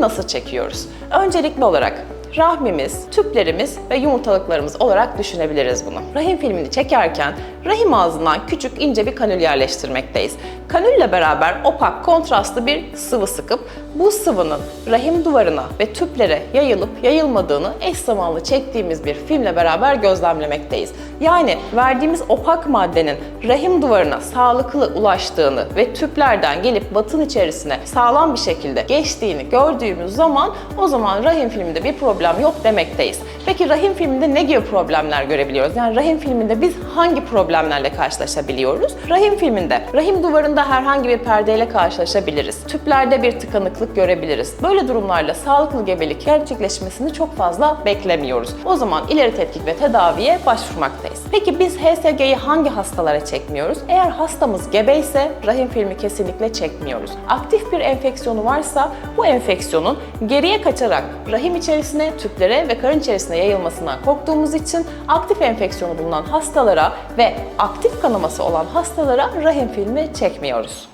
nasıl çekiyoruz? Öncelikli olarak rahmimiz, tüplerimiz ve yumurtalıklarımız olarak düşünebiliriz bunu. Rahim filmini çekerken rahim ağzından küçük ince bir kanül yerleştirmekteyiz. Kanülle beraber opak, kontrastlı bir sıvı sıkıp bu sıvının rahim duvarına ve tüplere yayılıp yayılmadığını eş zamanlı çektiğimiz bir filmle beraber gözlemlemekteyiz. Yani verdiğimiz opak maddenin rahim duvarına sağlıklı ulaştığını ve tüplerden gelip batın içerisine sağlam bir şekilde geçtiğini gördüğümüz zaman o zaman rahim filminde bir problem yok demekteyiz. Peki rahim filminde ne gibi problemler görebiliyoruz? Yani rahim filminde biz hangi problemlerle karşılaşabiliyoruz? Rahim filminde rahim duvarında herhangi bir perdeyle karşılaşabiliriz. Tüplerde bir tıkanıklık görebiliriz. Böyle durumlarla sağlıklı gebelik gerçekleşmesini çok fazla beklemiyoruz. O zaman ileri tetkik ve tedaviye başvurmaktayız. Peki biz HSG'yi hangi hastalara çekmiyoruz? Eğer hastamız gebe ise rahim filmi kesinlikle çekmiyoruz. Aktif bir enfeksiyonu varsa bu enfeksiyonun geriye kaçarak rahim içerisine, tüplere ve karın içerisine yayılmasından korktuğumuz için aktif enfeksiyonu bulunan hastalara ve aktif kanaması olan hastalara rahim filmi çekmiyoruz.